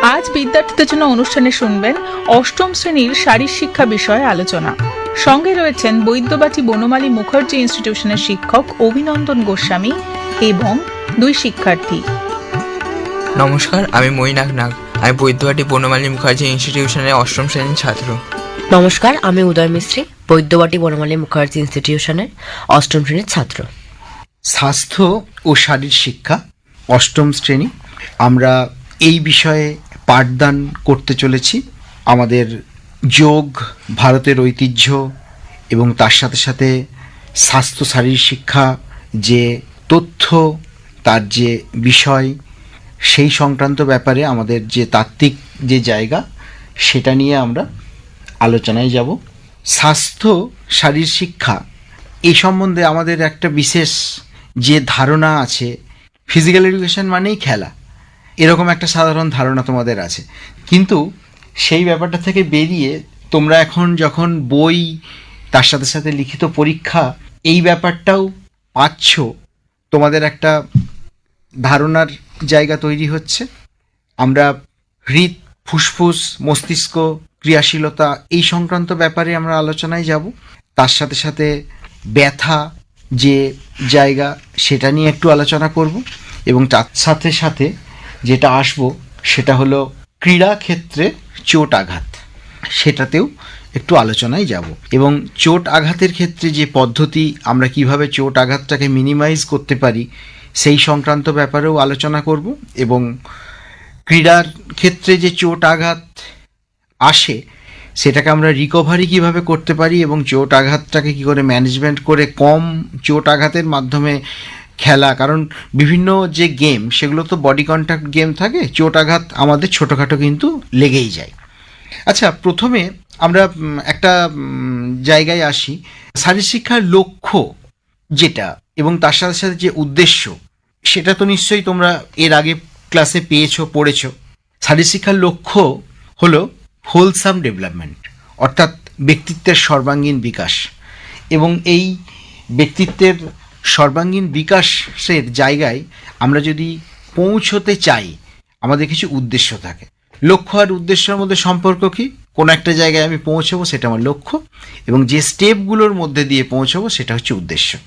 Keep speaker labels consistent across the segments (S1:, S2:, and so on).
S1: আজ বিদ্যার্থীদের জন্য অনুষ্ঠানে শুনবেন অষ্টম শ্রেণির শারীর শিক্ষা বিষয়ে আলোচনা। সঙ্গে রয়েছেন বৈদ্যবাটি বনমালী মুখার্জি ইনস্টিটিউশনের শিক্ষক অভিনন্দন গোস্বামী এবং দুই শিক্ষার্থী।
S2: নমস্কার আমি মৈনাক নাগ আমি বৈদ্যবাটি বনমালী মুখার্জি ইনস্টিটিউশনের অষ্টম শ্রেণির ছাত্র।
S3: নমস্কার আমি উদয় মিস্ত্রি বৈদ্যবাটি বনমালী মুখার্জি ইনস্টিটিউশনের অষ্টম শ্রেণির ছাত্র।
S4: স্বাস্থ্য ও শারীর শিক্ষা অষ্টম শ্রেণি। আমরা এই বিষয়ে পাঠদান করতে চলেছি। আমাদের যোগ, ভারতের ঐতিহ্য এবং তার সাথে সাথে স্বাস্থ্য শারীর শিক্ষা যে তথ্য, তার যে বিষয়, সেই সংক্রান্ত ব্যাপারে আমাদের যে তাত্ত্বিক যে জায়গা, সেটা নিয়ে আমরা আলোচনায় যাব। স্বাস্থ্য শারীর শিক্ষা, এই সম্বন্ধে আমাদের একটা বিশেষ যে ধারণা আছে ফিজিক্যাল এডুকেশন মানেই খেলা। এরকম একটা সাধারণ ধারণা তোমাদের আছে। কিন্তু সেই ব্যাপারটা থেকে বেরিয়ে তোমরা এখন যখন বই, তার সাথে সাথে লিখিত পরীক্ষা, এই ব্যাপারটাও পাচ্ছ, তোমাদের একটা ধারণার জায়গা তৈরি হচ্ছে। আমরা হৃদ, ফুসফুস, মস্তিষ্ক, ক্রিয়াশীলতা এই সংক্রান্ত ব্যাপারে আমরা আলোচনায় যাব। তার সাথে সাথে ব্যথা যে জায়গা, সেটা নিয়ে একটু আলোচনা করব এবং তার সাথে সাথে যেটা আসব সেটা হলো ক্রীড়া ক্ষেত্রে চোট আঘাত। সেটাতেও একটু আলোচনায় যাব। এবং চোট আঘাতের ক্ষেত্রে যে পদ্ধতি, আমরা কীভাবে চোট আঘাতটাকে মিনিমাইজ করতে পারি, সেই সংক্রান্ত ব্যাপারেও আলোচনা করব এবং ক্রীড়ার ক্ষেত্রে যে চোট আঘাত আসে, সেটাকে আমরা রিকভারি কীভাবে করতে পারি এবং চোট আঘাতটাকে কি করে ম্যানেজমেন্ট করে কম চোট আঘাতের মাধ্যমে খেলা, কারণ বিভিন্ন যে গেম সেগুলো তো বডি কন্ট্যাক্ট গেম থাকে চোট আঘাত আমাদের ছোটোখাটো কিন্তু লেগেই যায়। আচ্ছা প্রথমে আমরা একটা জায়গায় আসি। শারীর শিক্ষার লক্ষ্য যেটা এবং তার সাথে সাথে যে উদ্দেশ্য, সেটা তো নিশ্চয়ই তোমরা এর আগে ক্লাসে পেয়েছ, পড়েছো। শারীর শিক্ষার লক্ষ্য হলো হোলসাম ডেভেলপমেন্ট অর্থাৎ ব্যক্তিত্বের সর্বাঙ্গীন বিকাশ। এবং এই ব্যক্তিত্বের সর্বাঙ্গীন বিকাশের জায়গায় আমরা যদি পৌঁছতে চাই, আমাদের কিছু উদ্দেশ্য থাকে। লক্ষ্য আর উদ্দেশ্যের মধ্যে সম্পর্ক কি? কোনো একটা জায়গায় আমি পৌঁছবো, সেটা আমার লক্ষ্য, এবং যে স্টেপগুলোর মধ্যে দিয়ে পৌঁছবো, সেটা হচ্ছে উদ্দেশ্য।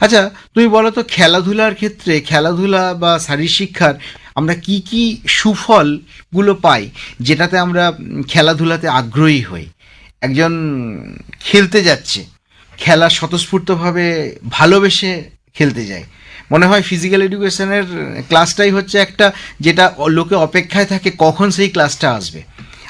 S4: আচ্ছা তুমি বলো তো, খেলাধুলার ক্ষেত্রে খেলাধুলা বা শারীর শিক্ষার আমরা কি কি সুফলগুলো পাই, যেটাতে আমরা খেলাধুলাতে আগ্রহী হই? একজন খেলতে যাচ্ছে খেলা স্বতঃস্ফূর্তভাবে ভালোবেসে খেলতে যায়। মনে হয় ফিজিক্যাল এডুকেশনের ক্লাসটাই হচ্ছে একটা যেটা লোকে অপেক্ষায় থাকে কখন সেই ক্লাসটা আসবে।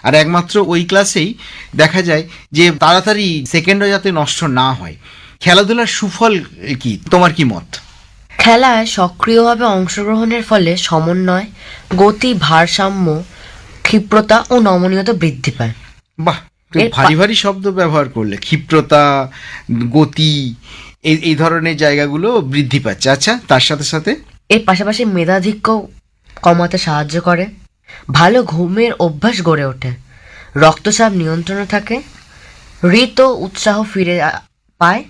S4: আর একমাত্র ওই ক্লাসেই দেখা যায় যে তাড়াতাড়ি সেকেন্ডও যাতে নষ্ট না হয়। খেলাধুলার সুফল কি? তোমার কি মত?
S3: খেলায় সক্রিয়ভাবে অংশগ্রহণের ফলে সমন্বয় গতি ভারসাম্য ক্ষিপ্রতা ও নমনীয়তা বৃদ্ধি পায়।
S4: বাহ! ভারী ভারী শব্দ ব্যবহার করলে ক্ষিপ্রতা গতি এই এই ধরনের জায়গাগুলো বৃদ্ধি পাচ্ছে। আচ্ছা তার সাথে সাথে?
S3: এর পাশাপাশি মেধাধিক্য কমাতে সাহায্য করে। ভালো ঘুমের অভ্যাস গড়ে ওঠে। রক্তচাপ নিয়ন্ত্রণে থাকে। ও উৎসাহ ফিরে পায়।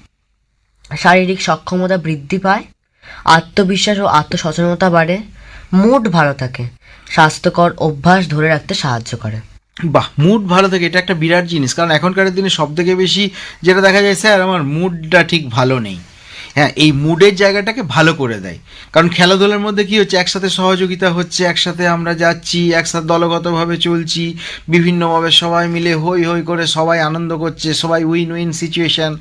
S3: শারীরিক সক্ষমতা বৃদ্ধি পায়। আত্মবিশ্বাস ও আত্মসচেতনতা বাড়ে। মুড ভালো থাকে। স্বাস্থ্যকর অভ্যাস ধরে রাখতে সাহায্য করে।
S4: বাহ মুড ভালো থাকে, এটা একটা বিরাট জিনিস। কারণ এখনকার দিনে সব থেকে বেশি যেটা দেখা যায়, স্যার, আমার মুডটা ঠিক ভালো নেই। হ্যাঁ এই মুডের জায়গাটাকে ভালো করে দেয়। কারণ খেলাধুলার মধ্যে কি হচ্ছে, একসাথে সহযোগিতা হচ্ছে, একসাথে আমরা যাচ্ছি, একসাথে দলগতভাবে চলছি, বিভিন্নভাবে সবাই মিলে হই হই করে সবাই আনন্দ করছে, সবাই উইন উইন সিচুয়েশান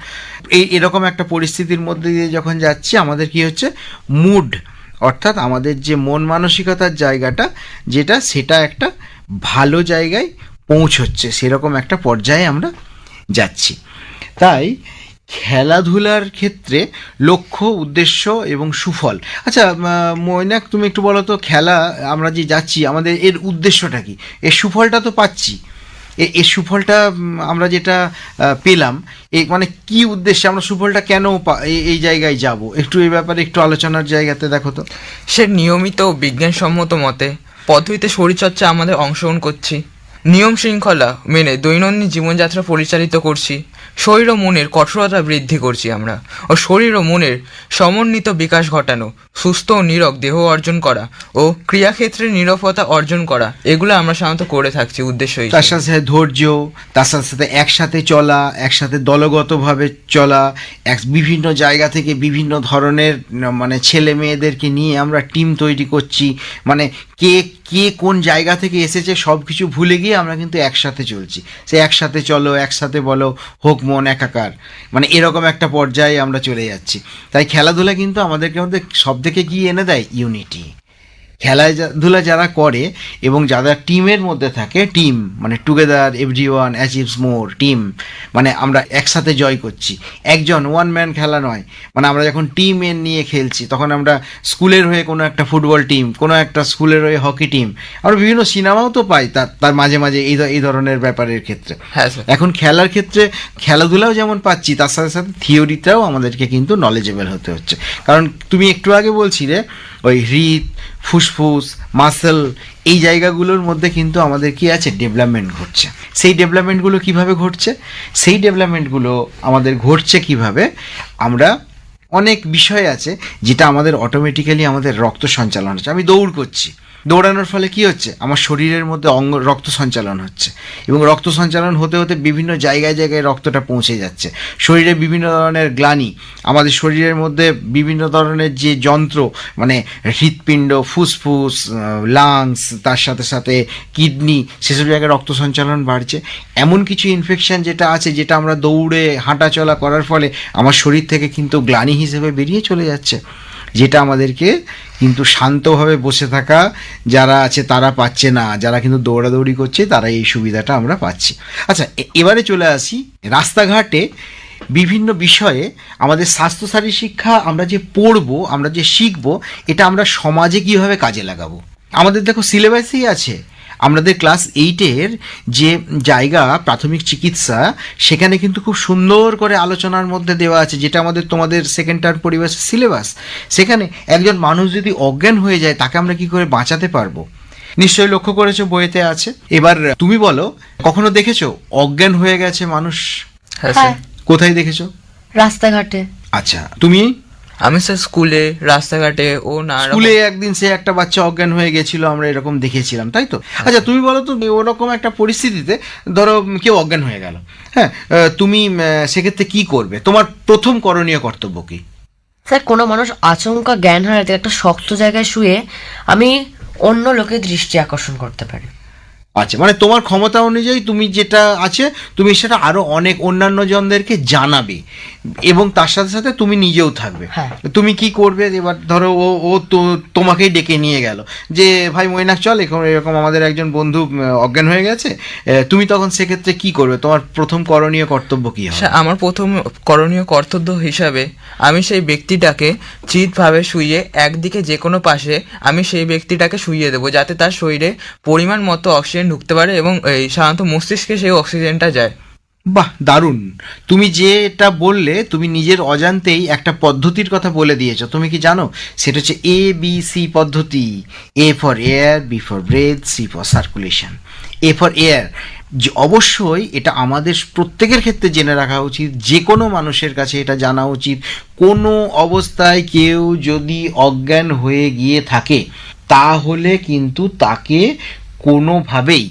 S4: এই, এরকম একটা পরিস্থিতির মধ্যে দিয়ে যখন যাচ্ছি, আমাদের কি হচ্ছে মুড অর্থাৎ আমাদের যে মন মানসিকতার জায়গাটা, যেটা সেটা একটা ভালো জায়গায় পৌঁছচ্ছে, সেরকম একটা পর্যায়ে আমরা যাচ্ছি। তাই খেলাধুলার ক্ষেত্রে লক্ষ্য, উদ্দেশ্য এবং সুফল। আচ্ছা মৈনাক, তুমি একটু বলো তো, খেলা আমরা যে যাচ্ছি, আমাদের এর উদ্দেশ্যটা কি? এর সুফলটা তো পাচ্ছি। এ- এর সুফলটা আমরা যেটা পেলাম, এ মানে কি উদ্দেশ্যে আমরা সুফলটা কেন এই জায়গায় যাব? একটু এই ব্যাপারে একটু আলোচনার জায়গাতে দেখো তো।
S2: সে নিয়মিত বিজ্ঞানসম্মত মতে পদ্ধতিতে শরীরচর্চা আমাদের অংশগ্রহণ করছি। নিয়ম শৃঙ্খলা মেনে দৈনন্দিন জীবনযাত্রা পরিচালিত করছি। শরীর ও মনের কঠোরতা বৃদ্ধি করছি আমরা। ও শরীর ও মনের সমন্বিত বিকাশ ঘটানো, সুস্থ ও নীরব দেহ অর্জন করা ও ক্রিয়াক্ষেত্রে নিরবতা অর্জন করা, এগুলো আমরা সাধারণত করে থাকছি উদ্দেশ্য
S4: তার। সাথে সাথে ধৈর্য, তার সাথে সাথে একসাথে চলা, একসাথে দলগতভাবে চলা, এক বিভিন্ন জায়গা থেকে বিভিন্ন ধরনের মানে ছেলে মেয়েদেরকে নিয়ে আমরা টিম তৈরি করছি। মানে কে কে কোন জায়গা থেকে এসেছে সব কিছু ভুলে গিয়ে আমরা কিন্তু একসাথে চলছি। সে একসাথে চলো, একসাথে বলো, হোক মন একাকার। মানে এরকম একটা পর্যায়ে আমরা চলে যাচ্ছি। তাই খেলাধুলা কিন্তু আমাদেরকে মধ্যে সব থেকে গিয়ে এনে দেয় ইউনিটি খেলাধুলা যারা করে এবং যারা টিমের মধ্যে থাকে টিম মানে together everyone achieves more team মানে আমরা একসাথে জয় করছি। একজন ওয়ান ম্যান খেলা নয় মানে আমরা যখন টিম এর নিয়ে খেলছি তখন আমরা স্কুলের হয়ে কোনো একটা ফুটবল টিম কোনো একটা স্কুলের হয়ে হকি টিম আমরা বিভিন্ন সিনেমাও তো পাই তার তার মাঝে মাঝে এই এই ধরনের ব্যাপারের ক্ষেত্রে।
S2: হ্যাঁ
S4: এখন খেলার ক্ষেত্রে খেলাধুলাও যেমন পাচ্ছি তার সাথে সাথে থিওরিটাও আমাদেরকে কিন্তু নলেজেবল হতে হচ্ছে। কারণ তুমি একটু আগে বলছিলে ওই হৃদ, ফুসফুস মাসেল এই জায়গাগুলোর মধ্যে কিন্তু আমাদের কি আছে? ডেভেলপমেন্ট ঘটছে। সেই ডেভেলপমেন্টগুলো কীভাবে ঘটছে? সেই ডেভেলপমেন্টগুলো আমাদের ঘটছে কীভাবে? আমরা অনেক বিষয় আছে যেটা আমাদের অটোমেটিক্যালি আমাদের রক্ত সঞ্চালন হচ্ছে আমি দৌড় করছি। দৌড়ানোর ফলে কি হচ্ছে? আমার শরীরের মধ্যে অঙ্গ, রক্ত সঞ্চালন হচ্ছে। এবং রক্ত সঞ্চালন হতে হতে বিভিন্ন জায়গায় জায়গায় রক্তটা পৌঁছে যাচ্ছে। শরীরে বিভিন্ন ধরনের গ্লানি, আমাদের শরীরের মধ্যে বিভিন্ন ধরনের যে যন্ত্র মানে হৃৎপিণ্ড, ফুসফুস লাংস তার সাথে সাথে কিডনি, সেসব জায়গায় রক্ত সঞ্চালন বাড়ছে। এমন কিছু ইনফেকশান যেটা আছে, যেটা আমরা দৌড়ে হাঁটাচলা করার ফলে আমার শরীর থেকে কিন্তু গ্লানি হিসেবে বেরিয়ে চলে যাচ্ছে। যেটা আমাদেরকে কিন্তু শান্তভাবে বসে থাকা, যারা আছে তারা পাচ্ছে না, যারা কিন্তু দৌড়াদৌড়ি করছে তারা এই সুবিধাটা আমরা পাচ্ছি। আচ্ছা এবারে চলে আসি রাস্তাঘাটে বিভিন্ন বিষয়ে আমাদের স্বাস্থ্যসারী শিক্ষা আমরা যে পড়ব, আমরা যে শিখব, এটা আমরা সমাজে কীভাবে কাজে লাগাবো? আমাদের দেখো সিলেবাসই আছে। আমাদের ক্লাস এইটের যে জায়গা প্রাথমিক চিকিৎসা সেখানে কিন্তু খুব সুন্দর করে আলোচনার মধ্যে দেওয়া আছে যেটা আমাদের তোমাদের সেকেন্ড টার্ম পরিবেশের সিলেবাস সেখানে একজন মানুষ যদি অজ্ঞান হয়ে যায় তাকে আমরা কি করে বাঁচাতে পারব? নিশ্চয়ই লক্ষ্য করেছ বইতে আছে। এবার তুমি বলো কখনো দেখেছ অজ্ঞান হয়ে গেছে মানুষ?
S2: হ্যাঁ
S4: কোথায় দেখেছ?
S3: রাস্তাঘাটে।
S4: আচ্ছা তুমি?
S2: আমি স্যার স্কুলে রাস্তাঘাটে ও না
S4: স্কুলে একদিন সে একটা বাচ্চা অজ্ঞান হয়ে গেছিল আমরা এরকম দেখেছিলাম তাই তো? আচ্ছা তুমি বলো তো ওরকম একটা পরিস্থিতিতে ধরো কেউ অজ্ঞান হয়ে গেল হ্যাঁ তুমি সেক্ষেত্রে কি করবে? তোমার প্রথম করণীয় কর্তব্য কি?
S3: স্যার কোনো মানুষ আচমকা জ্ঞান হারাতে একটা শক্ত জায়গায় শুয়ে আমি অন্য লোকের দৃষ্টি আকর্ষণ করতে পারি।
S4: আচ্ছা মানে তোমার ক্ষমতা অনুযায়ী তুমি যেটা আছে তুমি সেটা আরও অনেক অন্যান্য জনদেরকে জানাবে এবং তার সাথে সাথে তুমি নিজেও থাকবে।
S3: হ্যাঁ।
S4: তুমি কি করবে? এবার ধরো ও ও তো তোমাকেই ডেকে নিয়ে গেল যে ভাই মৈনাক চল এখন এরকম আমাদের একজন বন্ধু অজ্ঞান হয়ে গেছে তুমি তখন সেক্ষেত্রে কি করবে? তোমার প্রথম করণীয় কর্তব্য কি হবে?
S2: আমার প্রথম করণীয় কর্তব্য হিসাবে আমি সেই ব্যক্তিটাকে চিতভাবে শুইয়ে একদিকে যে কোনো পাশে আমি সেই ব্যক্তিটাকে শুইয়ে দেবো যাতে তার শরীরে পরিমাণ মতো অক্সিজেন ঢুকতে পারে এবং এই সাধারণত মস্তিষ্কে সেই অক্সিজেনটা যায়।
S4: বাহ, দারুণ। তুমি যেটা বললে, তুমি নিজের অজান্তেই একটা পদ্ধতির কথা বলে দিয়েছ। তুমি কি জানো? সেটা হচ্ছে এ বি সি পদ্ধতি। A for air B for breath C for circulation A for air যে অবশ্যই এটা আমাদের প্রত্যেকের ক্ষেত্রে জেনে রাখা উচিত। যে কোনো মানুষের কাছে এটা জানা উচিত। কোনো অবস্থায় কেউ যদি অজ্ঞান হয়ে গিয়ে থাকে, তাহলে কিন্তু তাকে কোনোভাবেই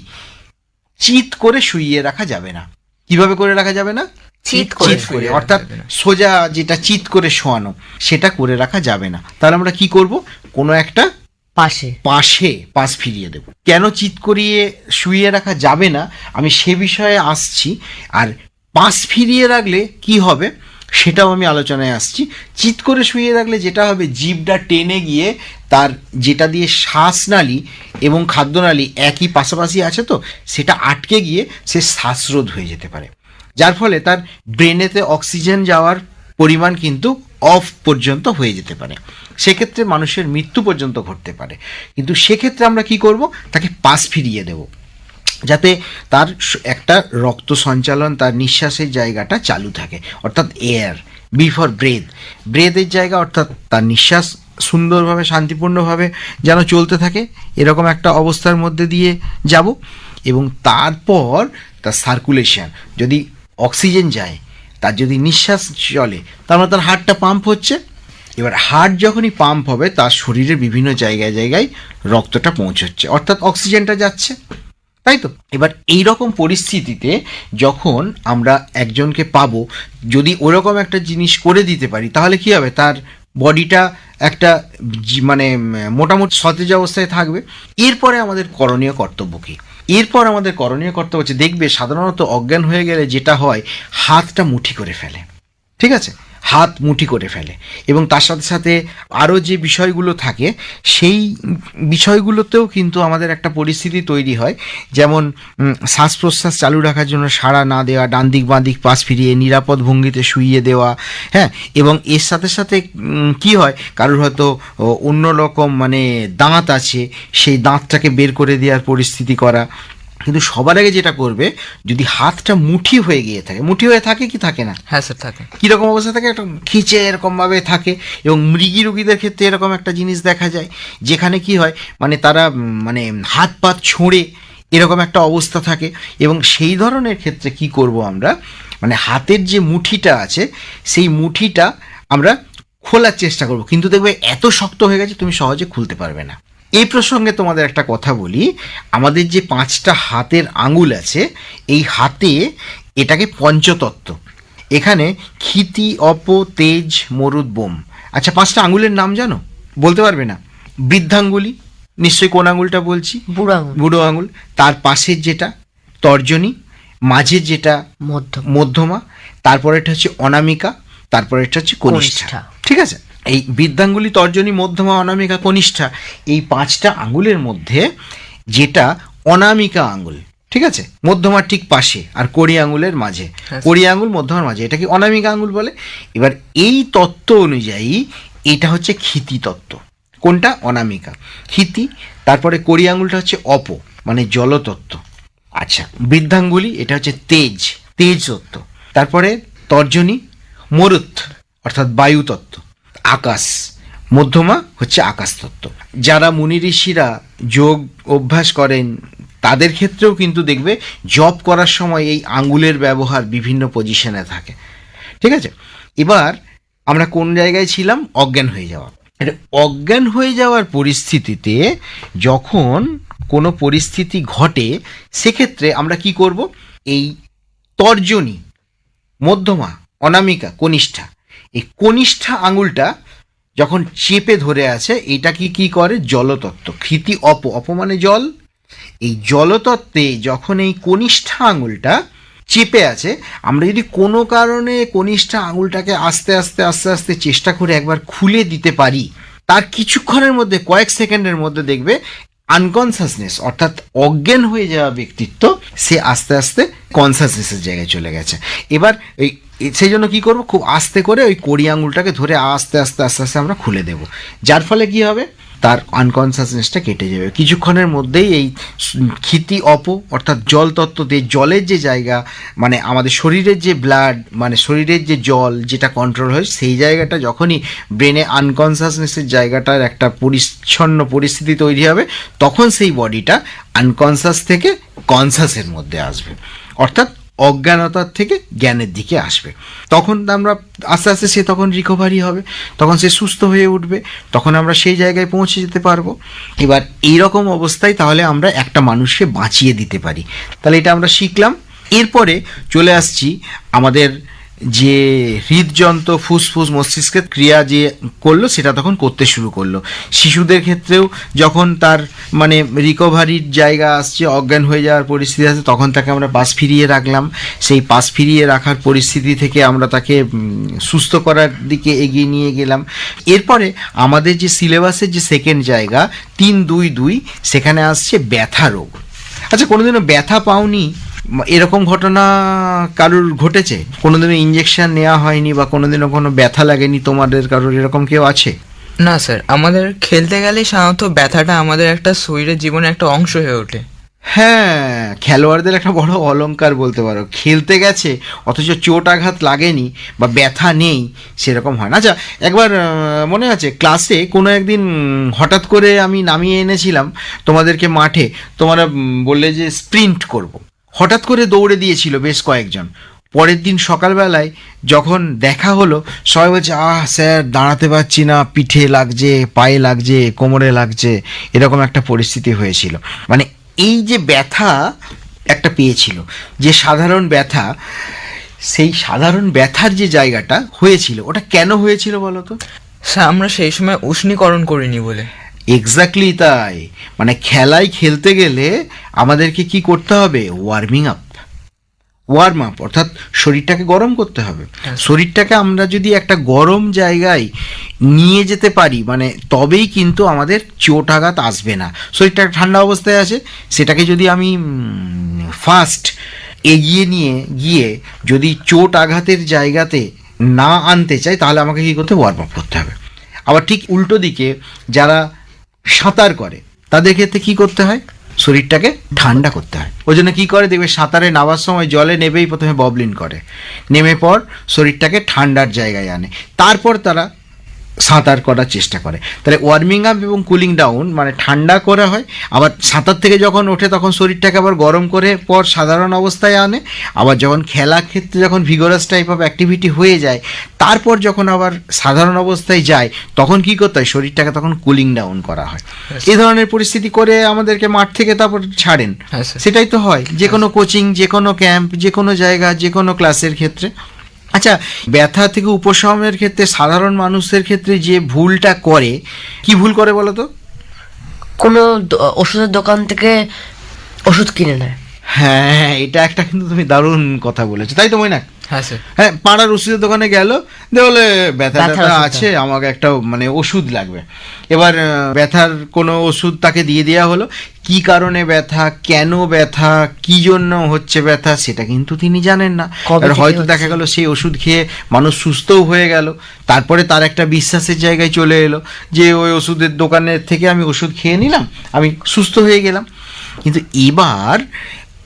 S4: চিত করে শুইয়ে রাখা যাবে না। কীভাবে করে রাখা যাবে না?
S3: চিৎ করে
S4: চিত করে। অর্থাৎ। সোজা যেটা চিত করে শোয়ানো সেটা করে রাখা যাবে না। তাহলে আমরা কি করব? কোনো একটা
S3: পাশে।
S4: পাশে পাশ ফিরিয়ে দেব। কেন চিত করিয়ে শুইয়ে রাখা যাবে না? আমি সে বিষয়ে আসছি। আর পাশ ফিরিয়ে রাখলে কি হবে? সেটাও আমি আলোচনায় আসছি। চিত করে শুয়ে রাখলে যেটা হবে জিভটা টেনে গিয়ে তার যেটা দিয়ে শ্বাসনালী এবং খাদ্যনালী একই পাশাপাশি আছে তো, সেটা আটকে গিয়ে সে শ্বাসরোধ হয়ে যেতে পারে। যার ফলে তার ব্রেনেতে অক্সিজেন যাওয়ার পরিমাণ কিন্তু অফ পর্যন্ত হয়ে যেতে পারে। সেক্ষেত্রে মানুষের মৃত্যু পর্যন্ত ঘটতে পারে। কিন্তু সেক্ষেত্রে আমরা কি করব? তাকে পাশ ফিরিয়ে দেব। যাতে তার একটা রক্ত সঞ্চালন, তার নিঃশ্বাসের জায়গাটা চালু থাকে, অর্থাৎ এয়ার বি ফর ব্রেথ ব্রেথের জায়গা, অর্থাৎ তার নিঃশ্বাস সুন্দরভাবে, শান্তিপূর্ণভাবে যেন চলতে থাকে, এরকম একটা অবস্থার মধ্যে দিয়ে যাব। এবং তারপর তার সার্কুলেশন যদি অক্সিজেন যায়, তার যদি নিঃশ্বাস চলে, তার মানে তার হার্টটা পাম্প হচ্ছে। এবার হার্ট যখনই পাম্প হবে, তার শরীরের বিভিন্ন জায়গায় জায়গায় রক্তটা পৌঁছচ্ছে, অর্থাৎ অক্সিজেনটা যাচ্ছে। তাই তো? এবার এই রকম পরিস্থিতিতে যখন আমরা একজনকে পাবো, যদি ওরকম একটা জিনিস করে দিতে পারি, তাহলে কি হবে? তার বডিটা একটা মানে মোটামুটি সতেজ অবস্থায় থাকবে। এরপরে আমাদের করণীয় কর্তব্য কী? এরপর আমাদের করণীয় কর্তব্য হচ্ছে, দেখবে সাধারণত অজ্ঞান হয়ে গেলে যেটা হয়, হাতটা মুঠি করে ফেলে। ঠিক আছে? হাত মুঠি করে ফেলে। এবং তার সাথে সাথে আরও যে বিষয়গুলো থাকে, সেই বিষয়গুলোতেও কিন্তু আমাদের একটা পরিস্থিতি তৈরি হয়। যেমন শ্বাস প্রশ্বাস চালু রাখার জন্য সাড়া না দেওয়া ডান দিক বাঁ দিক পাশ ফিরিয়ে, নিরাপদ ভঙ্গিতে শুইয়ে দেওয়া হ্যাঁ এবং এর সাথে সাথে কি হয়, কারোর হয়তো অন্য রকম মানে দাঁত আছে, সেই দাঁতটাকে বের করে দেওয়ার পরিস্থিতি করা কিন্তু সবার আগে যেটা করবে যদি হাতটা মুঠি হয়ে গিয়ে থাকে মুঠি হয়ে থাকে কি থাকে না?
S2: হ্যাঁ স্যার থাকে।
S4: কীরকম অবস্থা থাকে? একটা খিচে এরকমভাবে থাকে এবং মৃগী রুগীদের ক্ষেত্রে এরকম একটা জিনিস দেখা যায়। যেখানে কি হয় মানে তারা মানে হাত পাত ছোঁড়ে এরকম একটা অবস্থা থাকে এবং সেই ধরনের ক্ষেত্রে কি করব আমরা? মানে হাতের যে মুঠিটা আছে সেই মুঠিটা আমরা খোলার চেষ্টা করব। কিন্তু দেখবে এত শক্ত হয়ে গেছে তুমি সহজে খুলতে পারবে না। এই প্রসঙ্গে তোমাদের একটা কথা বলি। আমাদের যে পাঁচটা হাতের আঙুল আছে এই হাতে এটাকে পঞ্চতত্ত্ব। এখানে ক্ষিতি অপ তেজ মরুদ বোম। আচ্ছা পাঁচটা আঙুলের নাম জানো? বলতে পারবে না? বৃদ্ধাঙ্গুলি নিশ্চয়ই কোন আঙুলটা বলছি?
S3: বুড়ো আঙুল।
S4: বুড়ো আঙুল। তার পাশের যেটা তর্জনী। মাঝের যেটা
S3: মধ্যম।
S4: মধ্যমা। তারপরে এটা হচ্ছে অনামিকা। তারপরে এটা হচ্ছে
S3: কনিষ্ঠা।
S4: ঠিক আছে? এই বৃদ্ধাঙ্গুলি তর্জনী মধ্যমা অনামিকা কনিষ্ঠা এই পাঁচটা আঙ্গুলের মধ্যে যেটা অনামিকা আঙ্গুল ঠিক আছে? মধ্যমার ঠিক পাশে আর কড়ি আঙ্গুলের মাঝে। কড়ি আঙ্গুল মধ্যমার মাঝে এটা কি অনামিকা আঙ্গুল বলে। এবার এই তত্ত্ব অনুযায়ী এটা হচ্ছে ক্ষিতি তত্ত্ব। কোনটা? অনামিকা। ক্ষিতি তারপরে কড়ি আঙ্গুলটা হচ্ছে অপ মানে জলতত্ত্ব। আচ্ছা বৃদ্ধাঙ্গুলি এটা হচ্ছে তেজ তেজ তত্ত্ব। তারপরে তর্জনী মরুত অর্থাৎ বায়ু তত্ত্ব আকাশ। মধ্যমা হচ্ছে আকাশ তত্ত্ব যারা মুনি ঋষিরা যোগ অভ্যাস করেন, তাদের ক্ষেত্রেও কিন্তু দেখবে জব করার সময় এই আঙ্গুলের ব্যবহার বিভিন্ন পজিশনে থাকে। ঠিক আছে? এবার আমরা কোন জায়গায় ছিলাম? অজ্ঞান হয়ে যাওয়া। এটা অজ্ঞান হয়ে যাওয়ার পরিস্থিতিতে যখন কোনো পরিস্থিতি ঘটে, সেক্ষেত্রে আমরা কি করব? এই তর্জনী, মধ্যমা, অনামিকা, কনিষ্ঠা এই কনিষ্ঠা আঙুলটা যখন চেপে ধরে আছে, এটা কি কি করে? জলতত্ত্ব। ক্ষিতি অপ, অপমানে জল। এই জলতত্ত্বে যখন এই কনিষ্ঠা আঙুলটা চেপে আছে, আমরা যদি কোনো কারণে কনিষ্ঠা আঙুলটাকে আস্তে আস্তে আস্তে আস্তে চেষ্টা করে একবার খুলে দিতে পারি, তার কিছুক্ষণের মধ্যে, কয়েক সেকেন্ডের মধ্যে দেখবে আনকনসাসনেস অর্থাৎ অজ্ঞান হয়ে যাওয়া ব্যক্তিত্ব, সে আস্তে আস্তে কনসাসনেসের জায়গায় চলে গেছে। এবার এই- সেই জন্য কী করব? খুব আস্তে করে ওই কড়ি আঙুলটাকে ধরে আস্তে আস্তে আস্তে আস্তে আমরা খুলে দেব। যার ফলে কি হবে? তার আনকনসাসনেসটা কেটে যাবে। কিছুক্ষণের মধ্যেই এই ক্ষিতি অপ, অর্থাৎ জল তত্ত্ব দিয়ে জলের যে জায়গা মানে আমাদের শরীরের যে ব্লাড মানে শরীরের যে জল যেটা কন্ট্রোল হয়, সেই জায়গাটা যখনই ব্রেনে আনকনসাসনেসের জায়গাটার একটা পরিচ্ছন্ন পরিস্থিতি তৈরি হবে, তখন সেই বডিটা আনকনসাস থেকে কনসাসের মধ্যে আসবে। অর্থাৎ অজ্ঞানতার থেকে জ্ঞানের দিকে আসবে। তখন আমরা আস্তে আস্তে সে তখন রিকভারি হবে, তখন সে সুস্থ হয়ে উঠবে, তখন আমরা সেই জায়গায় পৌঁছে যেতে পারব। এবার এইরকম অবস্থায় তাহলে আমরা একটা মানুষকে বাঁচিয়ে দিতে পারি। তাহলে এটা আমরা শিখলাম। এরপরে চলে আসছি আমাদের যে হৃদযন্ত্র, ফুসফুস, মস্তিষ্কের ক্রিয়া যে করল, সেটা তখন করতে শুরু করল। শিশুদের ক্ষেত্রেও যখন তার মানে রিকভারির জায়গা আসছে, অজ্ঞান হয়ে যাওয়ার পরিস্থিতি আছে তখন তাকে আমরা পাশ ফিরিয়ে রাখলাম। সেই পাশ ফিরিয়ে রাখার পরিস্থিতি থেকে আমরা তাকে সুস্থ করার দিকে এগিয়ে নিয়ে গেলাম। এরপরে আমাদের যে সিলেবাসের যে সেকেন্ড জায়গা, তিন দুই দুই, সেখানে আসছে ব্যথা রোগ। আচ্ছা কোনোদিনও ব্যথা পাওনি? এরকম ঘটনা কারুর ঘটেছে? কোনোদিনও ইঞ্জেকশন নেওয়া হয়নি বা কোনোদিনও কোনো ব্যথা লাগেনি তোমাদের কারোর? এরকম কেউ আছে?
S2: না স্যার আমাদের খেলতে গেলে সাধারণত ব্যথাটা আমাদের একটা শরীরের জীবনের একটা অংশ হয়ে ওঠে।
S4: হ্যাঁ খেলোয়াড়দের একটা বড় অলঙ্কার বলতে পারো। খেলতে গেছে অথচ চোট আঘাত লাগেনি বা ব্যথা নেই সেরকম হয় না। আচ্ছা একবার মনে আছে ক্লাসে কোনো একদিন হঠাৎ করে আমি নামিয়ে এনেছিলাম তোমাদেরকে মাঠে তোমরা বললে যে স্প্রিন্ট করব। হঠাৎ করে দৌড়ে দিয়েছিল বেশ কয়েকজন। পরের দিন সকালবেলায় যখন দেখা হলো, সবাই বলছে, আহ, স্যার, দাঁড়াতে পারছি না, পিঠে লাগছে, পায়ে লাগছে, কোমরে লাগছে। এরকম একটা পরিস্থিতি হয়েছিল। মানে এই যে ব্যথা একটা পেয়েছিল, যে সাধারণ ব্যথা, সেই সাধারণ ব্যথার যে জায়গাটা হয়েছিল, ওটা কেন হয়েছিল বলো তো?
S2: স্যার, আমরা সেই সময় উষ্ণীকরণ করিনি বলে।
S4: এক্স্যাক্টলি তাই। মানে খেলায় খেলতে গেলে আমাদেরকে কি করতে হবে? ওয়ার্মিং আপ ওয়ার্ম আপ অর্থাৎ শরীরটাকে গরম করতে হবে। শরীরটাকে আমরা যদি একটা গরম জায়গায় নিয়ে যেতে পারি মানে তবেই কিন্তু আমাদের চোট আঘাত আসবে না। শরীরটা ঠান্ডা অবস্থায় আছে সেটাকে যদি আমি ফার্স্ট এগিয়ে নিয়ে গিয়ে যদি চোট আঘাতের জায়গাতে না আনতে চাই তাহলে আমাকে কি করতে ওয়ার্ম আপ করতে হবে। আবার ঠিক উল্টো দিকে যারা সাঁতার করে। তাদের ক্ষেত্রে কি করতে হয়? শরীরটাকে ঠান্ডা করতে হয়। ওই জন্য কী করে? দেখবে সাঁতারে নামার সময় জলে নেবেই প্রথমে ববলিন করে। নেমে পর শরীরটাকে ঠান্ডার জায়গায় আনে। তারপর তারা সাঁতার করার চেষ্টা করে। তাহলে ওয়ার্মিং আপ এবং কুলিং ডাউন মানে ঠান্ডা করা হয় আবার সাঁতার থেকে যখন ওঠে তখন শরীরটাকে আবার গরম করে পর সাধারণ অবস্থায় আনে আবার যখন খেলা ক্ষেত্রে যখন ভিগোরাস টাইপ অফ অ্যাক্টিভিটি হয়ে যায় তারপর যখন আবার সাধারণ অবস্থায় যায় তখন কি করতে হয়? শরীরটাকে তখন কুলিং ডাউন করা হয়। এই ধরনের পরিস্থিতি করে আমাদেরকে মাঠ থেকে তারপর ছাড়েন। সেটাই তো হয়। যে কোনো কোচিং যে কোনো ক্যাম্প যে কোনো জায়গা যে কোনো ক্লাসের ক্ষেত্রে। আচ্ছা ব্যথা থেকে উপশমের ক্ষেত্রে সাধারণ মানুষের ক্ষেত্রে যে ভুলটা করে কি ভুল করে বলো তো?
S3: কোনো ওষুধের দোকান থেকে ওষুধ কিনে নেয়।
S4: হ্যাঁ এটা একটা কিন্তু তুমি দারুণ কথা বলেছ। তাই তো মনে
S2: হ্যাঁ
S4: হ্যাঁ পাড়ার ওষুধের দোকানে গেল। দিয়ে বলে ব্যথা
S3: ওষুধ
S4: আছে আমাকে একটা মানে ওষুধ লাগবে। এবার ব্যথার কোনো ওষুধ তাকে দিয়ে দেওয়া হলো। কি কারণে ব্যথা কেন ব্যথা কি জন্য হচ্ছে ব্যথা সেটা কিন্তু তিনি জানেন না। হয়তো দেখা গেল সেই ওষুধ খেয়ে মানুষ সুস্থও হয়ে গেল। তারপরে তার একটা বিশ্বাসের জায়গায় চলে এলো যে ওই ওষুধের দোকানের থেকে আমি ওষুধ খেয়ে নিলাম আমি সুস্থ হয়ে গেলাম। কিন্তু এবার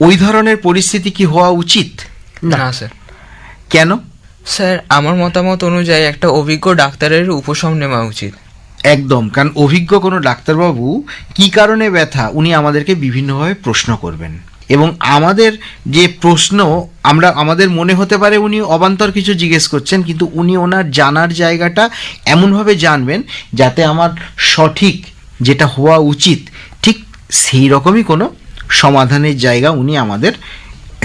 S4: ওই ধরনের পরিস্থিতি কি হওয়া উচিত?
S2: না স্যার
S4: কেন?
S2: স্যার আমার মতামত অনুযায়ী একটা অভিজ্ঞ ডাক্তারের উপশম নেওয়া উচিত।
S4: একদম কারণ অভিজ্ঞ কোনো ডাক্তারবাবু কি কারণে ব্যথা উনি আমাদেরকে বিভিন্নভাবে প্রশ্ন করবেন। এবং আমাদের যে প্রশ্ন আমরা আমাদের মনে হতে পারে উনি অবান্তর কিছু জিজ্ঞেস করছেন কিন্তু উনি ওনার জানার জায়গাটা এমনভাবে জানবেন যাতে আমার সঠিক যেটা হওয়া উচিত ঠিক সেই রকমই কোনো সমাধানের জায়গা উনি আমাদের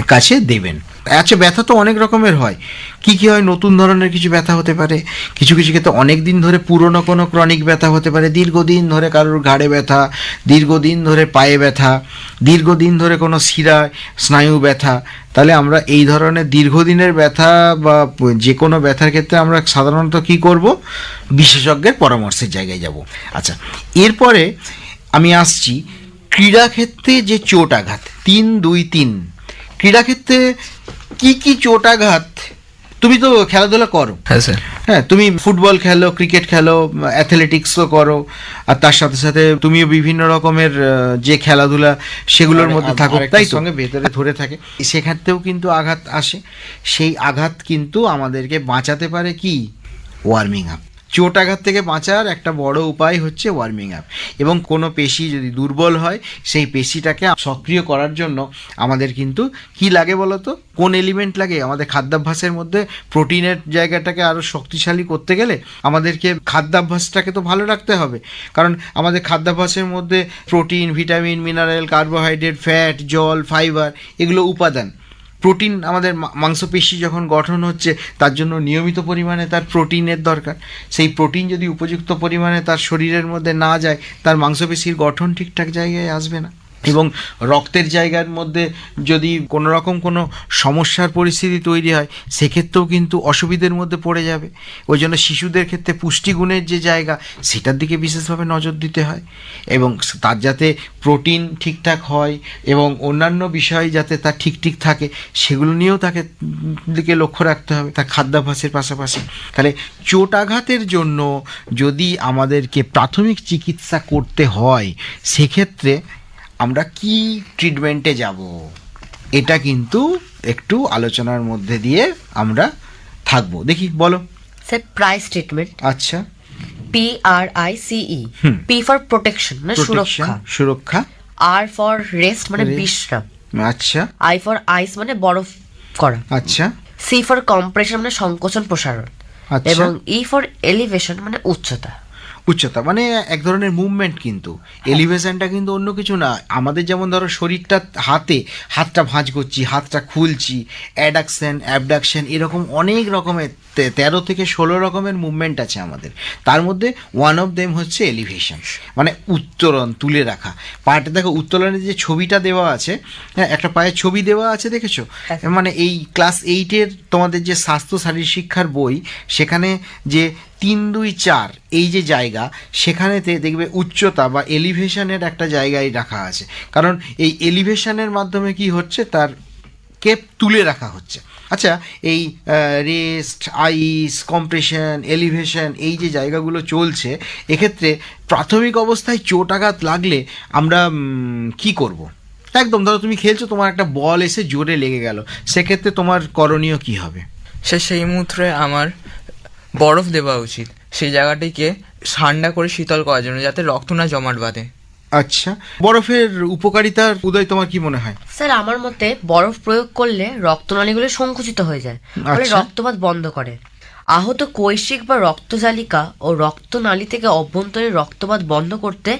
S4: কাছে দেবেন। আচ্ছা ব্যথা তো অনেক রকমের হয়। কি কি হয়? নতুন ধরনের কিছু ব্যথা হতে পারে। কিছু কিছু ক্ষেত্রে অনেক দিন ধরে পুরনো কোনো ক্রনিক ব্যথা হতে পারে। দীর্ঘদিন ধরে কারোর ঘাড়ে ব্যথা, দীর্ঘদিন ধরে পায়ে ব্যথা, দীর্ঘদিন ধরে কোনো শিরায় স্নায়ু ব্যথা। তাহলে আমরা এই ধরনের দীর্ঘদিনের ব্যথা বা যে কোনো ব্যথার ক্ষেত্রে আমরা সাধারণত কি করব? বিশেষজ্ঞের পরামর্শের জায়গায় যাব। আচ্ছা এরপরে আমি আসছি ক্রীড়াক্ষেত্রে যে চোট আঘাত, তিন দুই তিন। ক্রীড়াক্ষেত্রে কি কি চোটাঘাত? তুমি তো খেলাধুলা করো।
S2: হ্যাঁ স্যার।
S4: হ্যাঁ তুমি ফুটবল খেলো ক্রিকেট খেলো অ্যাথলেটিক্সও করো আর তার সাথে সাথে তুমিও বিভিন্ন রকমের যে খেলাধুলা সেগুলোর মধ্যে থাকো তাই সঙ্গে ভেতরে ধরে থাকে। সেক্ষেত্রেও কিন্তু আঘাত আসে। সেই আঘাত কিন্তু আমাদেরকে বাঁচাতে পারে কি? ওয়ার্মিং আপ চোট আঘাত থেকে বাঁচার একটা বড় উপায় হচ্ছে ওয়ার্মিং আপ এবং কোনো পেশি যদি দুর্বল হয়, সেই পেশিটাকে সক্রিয় করার জন্য আমাদের কিন্তু কি লাগে বলো তো কোন এলিমেন্ট লাগে? আমাদের খাদ্যাভ্যাসের মধ্যে প্রোটিনের জায়গাটাকে আরও শক্তিশালী করতে গেলে আমাদেরকে খাদ্যাভ্যাসটাকে তো ভালো রাখতে হবে। কারণ আমাদের খাদ্যাভ্যাসের মধ্যে protein, vitamin mineral carbohydrate fat জল ফাইবার এগুলো উপাদান। প্রোটিন, আমাদের মাংসপেশি যখন গঠন হচ্ছে, তার জন্য নিয়মিত পরিমাণে তার প্রোটিনের দরকার। সেই প্রোটিন যদি উপযুক্ত পরিমাণে তার শরীরের মধ্যে না যায়, তার মাংসপেশির গঠন ঠিকঠাক জায়গায় আসবে না। এবং রক্তের জায়গার মধ্যে যদি কোনো রকম কোনো সমস্যার পরিস্থিতি তৈরি হয়, সেক্ষেত্রেও কিন্তু অসুবিধের মধ্যে পড়ে যাবে। ওই জন্য শিশুদের ক্ষেত্রে পুষ্টিগুণের যে জায়গা, সেটার দিকে বিশেষভাবে নজর দিতে হয় এবং তার যাতে প্রোটিন ঠিকঠাক হয় এবং অন্যান্য বিষয় যাতে তার ঠিক ঠিক থাকে, সেগুলো নিয়েও তাকে দিকে লক্ষ্য রাখতে হবে, তার খাদ্যাভ্যাসের পাশাপাশি। তাহলে চোট আঘাতের জন্য যদি আমাদেরকে প্রাথমিক চিকিৎসা করতে হয়, সেক্ষেত্রে আমরা কি ট্রিটমেন্টে যাব? এটা কিন্তু একটু আলোচনার মধ্যে দিয়ে আমরা থাকব। দেখি বলো।
S3: স্যার প্রাইস ট্রিটমেন্ট
S4: আচ্ছা।
S3: P R I C E. P for protection মানে সুরক্ষা।
S4: সুরক্ষা।
S3: আর ফর রেস্ট মানে বিশ্রাম।
S4: আচ্ছা।
S3: আই ফর আইস মানে বরফ করা।
S4: আচ্ছা।
S3: সি ফর কম্প্রেশন মানে সংকোচন প্রসারণ।
S4: আচ্ছা।
S3: এবং ই ফর এলিভেশন মানে উচ্চতা।
S4: উচ্চতা মানে এক ধরনের মুভমেন্ট কিন্তু। এলিভেশনটা কিন্তু অন্য কিছু না। আমাদের যেমন ধরো শরীরটা হাতে হাতটা ভাঁজ করছি হাতটা খুলছি অ্যাডাকশন অ্যাবডাকশন এরকম অনেক রকমের তেরো থেকে ষোলো রকমের মুভমেন্ট আছে আমাদের। তার মধ্যে ওয়ান অফ দেম হচ্ছে এলিভেশন মানে উত্তোলন তুলে রাখা। পায়েটা দেখো উত্তোলনের যে ছবিটা দেওয়া আছে হ্যাঁ একটা পায়ের ছবি দেওয়া আছে দেখেছ? মানে এই ক্লাস এইটের তোমাদের যে স্বাস্থ্য শারীর শিক্ষার বই সেখানে যে তিন দুই চার, এই যে জায়গা, সেখানেতে দেখবে উচ্চতা বা এলিভেশনের একটা জায়গায় রাখা আছে। কারণ এই এলিভেশনের মাধ্যমে কি হচ্ছে? তার কেপ তুলে রাখা হচ্ছে। আচ্ছা এই রেস্ট, আইস, কম্প্রেশন, এলিভেশন, এই যে জায়গাগুলো চলছে, এক্ষেত্রে প্রাথমিক অবস্থায় চোট আঘাত লাগলে আমরা কি করব। একদম, ধরো তুমি খেলছো, তোমার একটা বল এসে জোরে লেগে গেল। সেক্ষেত্রে তোমার করণীয় কি হবে?
S2: সে সেই মুহূর্তে আমার বরফ দেওয়া উচিত। সেই জায়গাটিকে ঠান্ডা করে শীতল করার জন্য যাতে রক্ত না জমাট বাঁধে।
S4: আচ্ছা বরফের উপকারিতার উদয় তোমার কি মনে হয়?
S3: স্যার আমার মতে বরফ প্রয়োগ করলে রক্তনালীগুলো সংকুচিত হয়ে যায়। ফলে
S4: আচ্ছা।
S3: রক্তপাত বন্ধ করে। আহত কৈশিক বা রক্তজালিকা ও রক্তনালী থেকে অভ্যন্তরীণ রক্তপাত বন্ধ করতে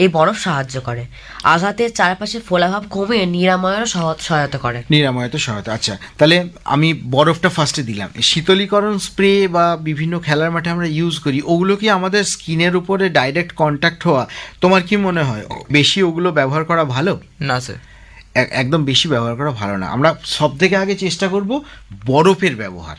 S3: এই বরফ সাহায্য করে। আঘাতের চারপাশে ফোলাভাব কমে নিরাময়েরও সহায়তা করে।
S4: নিরাময়তে সহায়তা। আচ্ছা তাহলে আমি বরফটা ফার্স্টে দিলাম। শীতলীকরণ স্প্রে বা বিভিন্ন খেলার মাঠে আমরা ইউজ করি ওগুলো কি আমাদের স্কিনের উপরে ডাইরেক্ট কন্ট্যাক্ট হওয়া? তোমার কি মনে হয়? বেশি ওগুলো ব্যবহার করা ভালো?
S2: না স্যার
S4: একদম বেশি ব্যবহার করা ভালো না। আমরা সব থেকে আগে চেষ্টা করব বরফের ব্যবহার।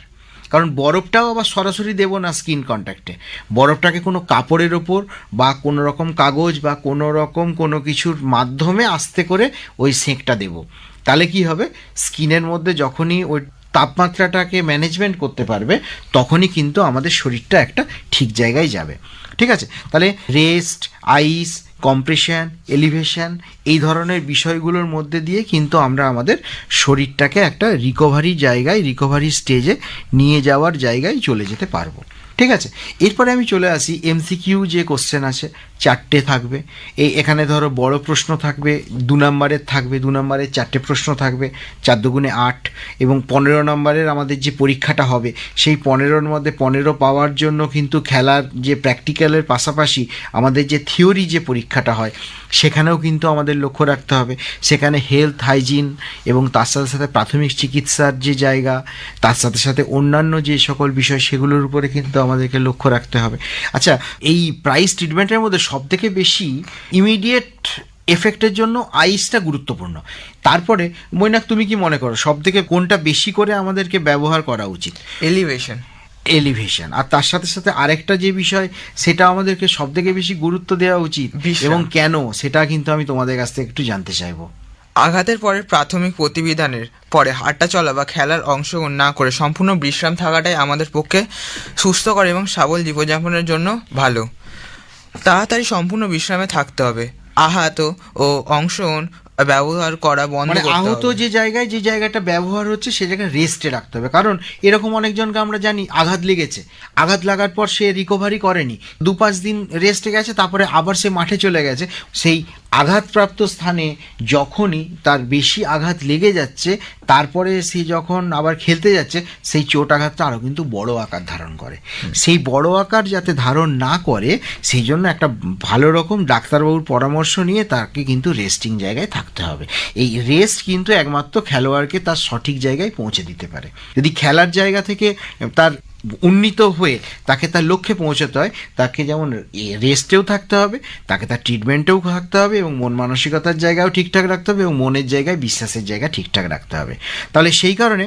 S4: কারণ বরফটাও আবার সরাসরি দেবো না স্কিন কন্ট্যাক্টে বরফটাকে কোনো কাপড়ের ওপর বা কোনো রকম কাগজ বা কোনো রকম কোনো কিছুর মাধ্যমে আস্তে করে ওই সেঁকটা দেবো। তাহলে কি হবে? স্কিনের মধ্যে যখনই ওই তাপমাত্রাটাকে ম্যানেজমেন্ট করতে পারবে, তখনই কিন্তু আমাদের শরীরটা একটা ঠিক জায়গায় যাবে। ঠিক আছে? তাহলে রেস্ট আইস কম্প্রেশন এলিভেশন এই ধরনের বিষয়গুলোর মধ্যে দিয়ে কিন্তু আমরা আমাদের শরীরটাকে একটা রিকভারি জায়গায় রিকভারি স্টেজে নিয়ে যাওয়ার জায়গায় চলে যেতে পারব। ঠিক আছে? এরপরে আমি চলে আসি এমসিকিউ যে কোশ্চেন আছে, চারটে থাকবে। এই এখানে ধরো বড় প্রশ্ন থাকবে, দু নম্বরের থাকবে, দু নম্বরের চারটে প্রশ্ন থাকবে, চার দুগুণে আট এবং পনেরো নম্বরের আমাদের যে পরীক্ষাটা হবে, সেই পনেরোর মধ্যে পনেরো পাওয়ার জন্য কিন্তু খেলার যে প্র্যাকটিক্যালের পাশাপাশি আমাদের যে থিওরি যে পরীক্ষাটা হয় সেখানেও কিন্তু আমাদের লক্ষ্য রাখতে হবে। সেখানে হেলথ হাইজিন এবং তার সাথে সাথে প্রাথমিক চিকিৎসার যে জায়গা, তার সাথে সাথে অন্যান্য যে সকল বিষয়, সেগুলোর উপরে কিন্তু আমাদেরকে লক্ষ্য রাখতে হবে। আচ্ছা এই প্রাইস ট্রিটমেন্টের মধ্যে সব থেকে বেশি ইমিডিয়েট এফেক্টের জন্য আইসটা গুরুত্বপূর্ণ। তারপরে, মৈনাক, তুমি কি মনে করো সব থেকে কোনটা বেশি করে আমাদেরকে ব্যবহার করা উচিত?
S2: এলিভেশন
S4: এলিভেশন আর তার সাথে সাথে আরেকটা যে বিষয় সেটা আমাদেরকে সব থেকে বেশি গুরুত্ব দেওয়া উচিত। এবং কেন সেটা কিন্তু আমি তোমাদের কাছ থেকে একটু জানতে চাইব।
S2: আঘাতের পরে প্রাথমিক প্রতিবিধানের পরে হাঁটা চলা বা খেলার অংশগ্রহণ না করে সম্পূর্ণ বিশ্রাম থাকাটাই আমাদের পক্ষে সুস্থকর এবং সাবল জীবনযাপনের জন্য ভালো। তাড়াতাড়ি সম্পূর্ণ বিশ্রামে থাকতে হবে। আহত ও অংশগ্রহণ ব্যবহার করা বন্ধ
S4: মানে আহত যে জায়গায় যে জায়গাটা ব্যবহার হচ্ছে সে জায়গায় রেস্টে রাখতে হবে। কারণ এরকম অনেকজনকে আমরা জানি আঘাত লেগেছে। আঘাত লাগার পর সে রিকভারি করেনি। দু পাঁচ দিন রেস্টে গেছে তারপরে আবার সে মাঠে চলে গেছে। সেই আঘাতপ্রাপ্ত স্থানে যখনই তার বেশি আঘাত লেগে যাচ্ছে তারপরে সে যখন আবার খেলতে যাচ্ছে সেই চোট আঘাতটা আরও কিন্তু বড় আকার ধারণ করে। সেই বড় আকার যাতে ধারণ না করে সেই জন্য একটা ভালো রকম ডাক্তারবাবুর পরামর্শ নিয়ে তাকে কিন্তু রেস্টিং জায়গায় থাকতে হবে। এই রেস্ট কিন্তু একমাত্র খেলোয়াড়কে তার সঠিক জায়গায় পৌঁছে দিতে পারে। যদি খেলার জায়গা থেকে তার উন্নীত হয়ে তাকে তার লক্ষ্যে পৌঁছাতে হয়, তাকে যেমন রেস্টেও থাকতে হবে, তাকে তার ট্রিটমেন্টেও থাকতে হবে এবং মন মানসিকতার জায়গাও ঠিকঠাক রাখতে হবে এবং মনের জায়গায় বিশ্বাসের জায়গা ঠিকঠাক রাখতে হবে। তাহলে সেই কারণে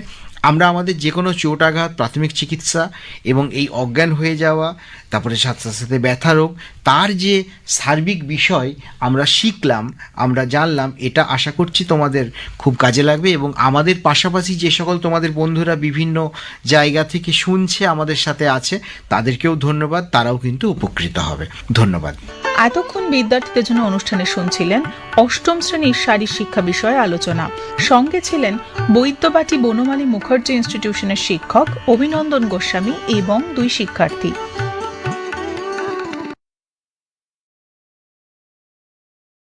S4: আমরা আমাদের যে কোনো চোট আঘাত, প্রাথমিক চিকিৎসা এবং এই অজ্ঞান হয়ে যাওয়া তারপরে সাথে সাথে ব্যথা রোগ। তার যে সার্বিক বিষয় আমরা শিখলাম, আমরা জানলাম, এটা আশা করছি তোমাদের খুব কাজে লাগবে এবং আমাদের পাশাপাশি যে সকল তোমাদের বন্ধুরা বিভিন্ন জায়গা থেকে শুনছে, আমাদের সাথে আছে, তাদেরকেও ধন্যবাদ। তারাও কিন্তু উপকৃত হবে। ধন্যবাদ।
S1: এতক্ষণ বিদ্যার্থীদের জন্য অনুষ্ঠানে শুনছিলেন অষ্টম শ্রেণির শারীর শিক্ষা বিষয়ে আলোচনা। সঙ্গে ছিলেন বৈদ্যবাটি বনমালী মুখার্জি ইনস্টিটিউশনের শিক্ষক অভিনন্দন গোস্বামী এবং দুই শিক্ষার্থী।